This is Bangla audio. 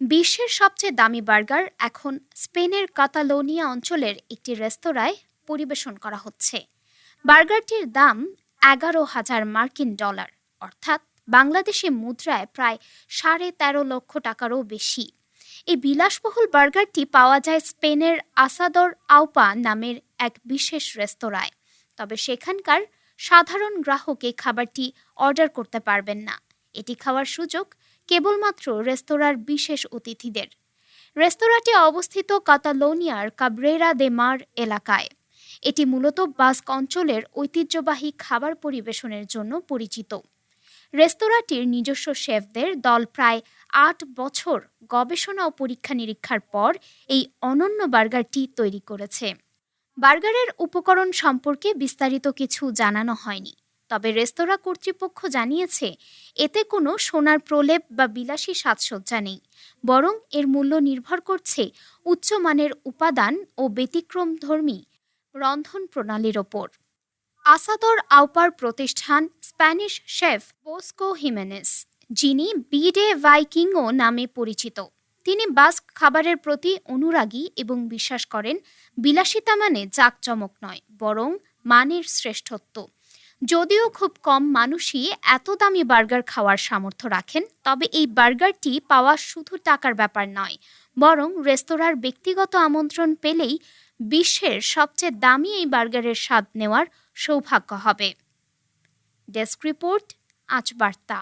বিশ্বের সবচেয়ে দামি বার্গার এখন স্পেনের কাতালোনিয়া অঞ্চলের একটি রেস্তোরাঁয় পরিবেশন করা হচ্ছে। বার্গারটির দাম এগারো হাজার মার্কিন ডলার, অর্থাৎ বাংলাদেশি মুদ্রায় প্রায় সাড়ে তেরো লক্ষ টাকারও বেশি। এই বিলাসবহুল বার্গারটি পাওয়া যায় স্পেনের আসাদর আউপা নামের এক বিশেষ রেস্তোরাঁয়। তবে সেখানকার সাধারণ গ্রাহক এই খাবারটি অর্ডার করতে পারবেন না। এটি খাওয়ার সুযোগ কেবলমাত্র রেস্তোরাঁর বিশেষ অতিথিদের। রেস্তোরাঁটি অবস্থিত কাতালোনিয়ার কাব্রেরা দে মার এলাকায়। এটি মূলত বাস্ক অঞ্চলের ঐতিহ্যবাহী খাবার পরিবেশনের জন্য পরিচিত। রেস্তোরাঁটির নিজস্ব শেফদের দল প্রায় আট বছর গবেষণা ও পরীক্ষা নিরীক্ষার পর এই অনন্য বার্গারটি তৈরি করেছে। বার্গারের উপকরণ সম্পর্কে বিস্তারিত কিছু জানানো হয়নি। তবে রেস্তোরাঁ কর্তৃপক্ষ জানিয়েছে, এতে কোনো সোনার প্রলেপ বা বিলাসী সাজসজ্জা নেই, বরং এর মূল্য নির্ভর করছে উচ্চমানের উপাদান ও ব্যতিক্রমধর্মী রন্ধন প্রণালীর ওপর। আসাদর আউপার প্রতিষ্ঠান স্প্যানিশ শেফ বোস্কো হিমেনেস, যিনি বিডে ভাইকিংও নামে পরিচিত, তিনি বাস্ক খাবারের প্রতি অনুরাগী এবং বিশ্বাস করেন, বিলাসিতা মানে জাঁকজমক নয়, বরং মানের শ্রেষ্ঠত্ব। যদিও খুব কম মানুষই এত দামি বার্গার খাওয়ার সামর্থ্য রাখেন, তবে এই বার্গারটি পাওয়া শুধু টাকার ব্যাপার নয়, বরং রেস্তোরাঁর ব্যক্তিগত আমন্ত্রণ পেলেই বিশ্বের সবচেয়ে দামি এই বার্গারের স্বাদ নেওয়ার সৌভাগ্য হবে। ডেস্ক রিপোর্ট, আজ বার্তা।